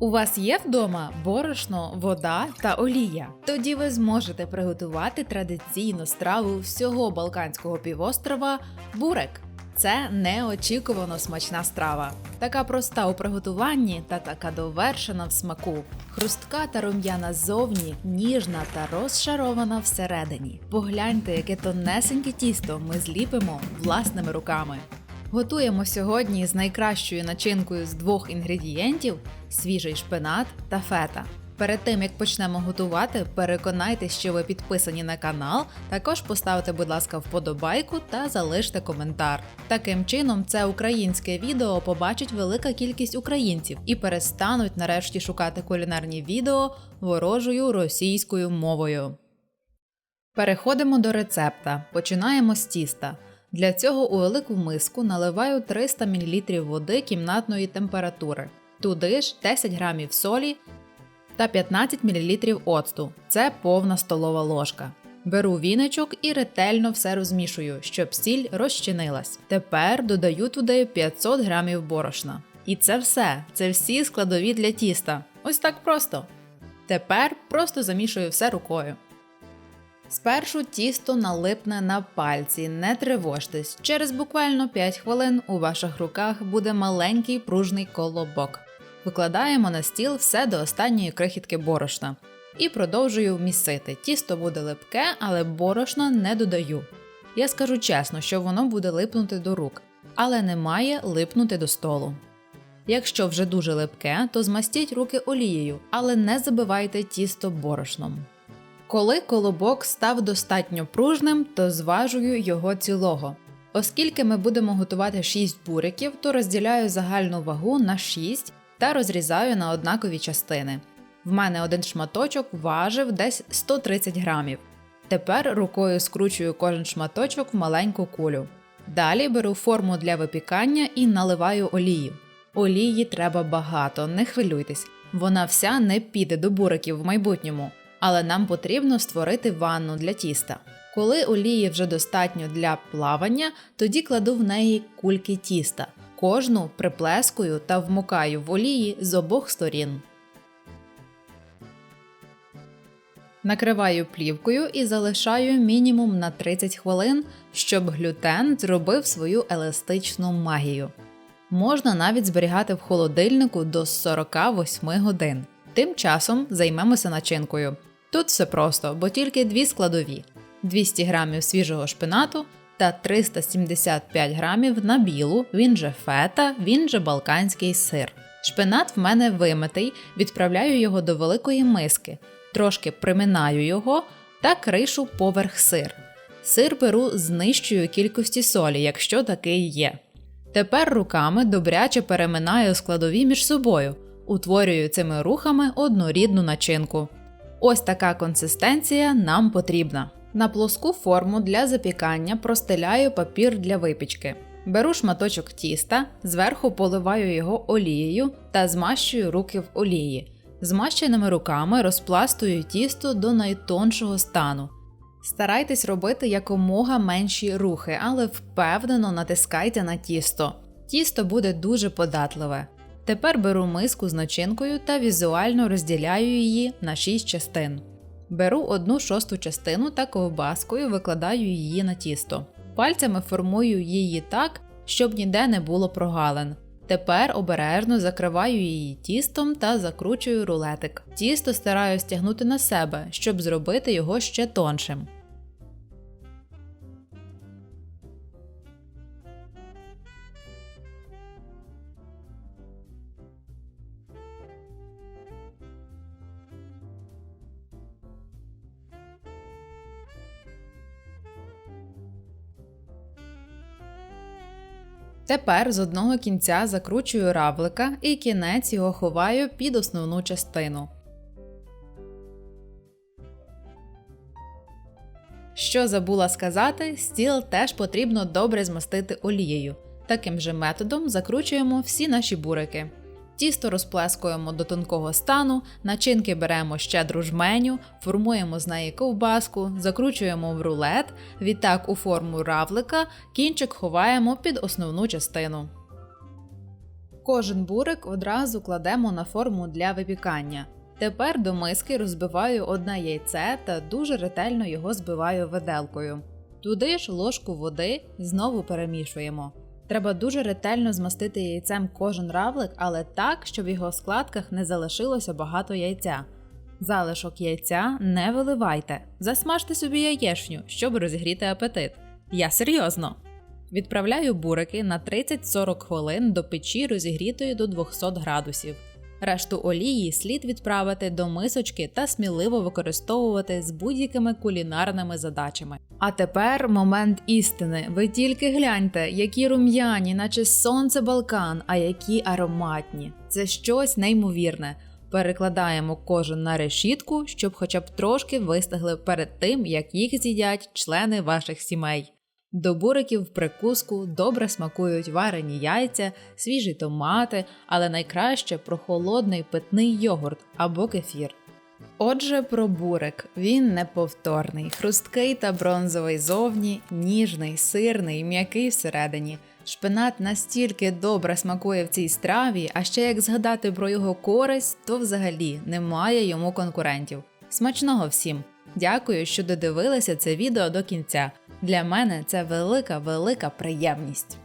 У вас є вдома борошно, вода та олія? Тоді ви зможете приготувати традиційну страву всього Балканського півострова бурек. Це неочікувано смачна страва. Така проста у приготуванні та така довершена в смаку. Хрустка та рум'яна ззовні, ніжна та розшарована всередині. Погляньте, яке тонесеньке тісто ми зліпимо власними руками. Готуємо сьогодні з найкращою начинкою з двох інгредієнтів свіжий шпинат та фета. Перед тим як почнемо готувати, переконайтеся, що ви підписані на канал. Також поставте, будь ласка, вподобайку та залиште коментар. Таким чином, це українське відео побачить велика кількість українців і перестануть нарешті шукати кулінарні відео ворожою російською мовою. Переходимо до рецепта. Починаємо з тіста. Для цього у велику миску наливаю 300 мл води кімнатної температури. Туди ж 10 г солі та 15 мл оцту. Це повна столова ложка. Беру віничок і ретельно все розмішую, щоб сіль розчинилась. Тепер додаю туди 500 г борошна. І це все. Це всі складові для тіста. Ось так просто. Тепер просто замішую все рукою. Спершу тісто налипне на пальці, не тривожтесь. Через буквально 5 хвилин у ваших руках буде маленький пружний колобок. Викладаємо на стіл все до останньої крихітки борошна. І продовжую місити. Тісто буде липке, але борошна не додаю. Я скажу чесно, що воно буде липнути до рук, але не має липнути до столу. Якщо вже дуже липке, то змастіть руки олією, але не забивайте тісто борошном. Коли колобок став достатньо пружним, то зважую його цілого. Оскільки ми будемо готувати 6 буриків, то розділяю загальну вагу на 6 та розрізаю на однакові частини. В мене один шматочок важив десь 130 грамів. Тепер рукою скручую кожен шматочок в маленьку кулю. Далі беру форму для випікання і наливаю олію. Олії треба багато, не хвилюйтесь, вона вся не піде до буриків в майбутньому але нам потрібно створити ванну для тіста. Коли олії вже достатньо для плавання, тоді кладу в неї кульки тіста. Кожну приплескую та вмокаю в олії з обох сторін. Накриваю плівкою і залишаю мінімум на 30 хвилин, щоб глютен зробив свою еластичну магію. Можна навіть зберігати в холодильнику до 48 годин. Тим часом займемося начинкою. Тут все просто, бо тільки дві складові: 200 г свіжого шпинату та 375 г на білу, він же фета, він же балканський сир. Шпинат в мене вимитий, відправляю його до великої миски, трошки приминаю його та кришу поверх сир. Сир беру з нижчою кількості солі, якщо такий є. Тепер руками добряче переминаю складові між собою, утворюю цими рухами однорідну начинку. Ось така консистенція нам потрібна. На плоску форму для запікання простеляю папір для випічки. Беру шматочок тіста, зверху поливаю його олією та змащую руки в олії. Змащеними руками розпластую тісто до найтоншого стану. Старайтесь робити якомога менші рухи, але впевнено натискайте на тісто. Тісто буде дуже податливе. Тепер беру миску з начинкою та візуально розділяю її на 6 частин. Беру одну шосту частину та ковбаскою викладаю її на тісто. Пальцями формую її так, щоб ніде не було прогалин. Тепер обережно закриваю її тістом та закручую рулетик. Тісто стараюсь стягнути на себе, щоб зробити його ще тоншим. Тепер з одного кінця закручую равлика і кінець його ховаю під основну частину. Що забула сказати, стіл теж потрібно добре змастити олією. Таким же методом закручуємо всі наші бурики. Тісто розплескуємо до тонкого стану, начинки беремо щедру жменю, формуємо з неї ковбаску, закручуємо в рулет, відтак у форму равлика, кінчик ховаємо під основну частину. Кожен бурик одразу кладемо на форму для випікання. Тепер до миски розбиваю одне яйце та дуже ретельно його збиваю виделкою. Туди ж ложку води знову перемішуємо. Треба дуже ретельно змастити яйцем кожен равлик, але так, щоб в його складках не залишилося багато яйця. Залишок яйця не виливайте. Засмажте собі яєшню, щоб розігріти апетит. Я серйозно. Відправляю бурики на 30-40 хвилин до печі розігрітої до 200 градусів. Решту олії слід відправити до мисочки та сміливо використовувати з будь-якими кулінарними задачами. А тепер момент істини. Ви тільки гляньте, які рум'яні, наче сонце Балкан, а які ароматні. Це щось неймовірне. Перекладаємо кожен на решітку, щоб хоча б трошки вистигли перед тим, як їх з'їдять члени ваших сімей. До буриків в прикуску добре смакують варені яйця, свіжі томати, але найкраще прохолодний питний йогурт або кефір. Отже, про бурик. Він неповторний, хрусткий та бронзовий зовні, ніжний, сирний, м'який всередині. Шпинат настільки добре смакує в цій страві, а ще як згадати про його користь, то взагалі немає йому конкурентів. Смачного всім! Дякую, що додивилися це відео до кінця. Для мене це велика велика приємність.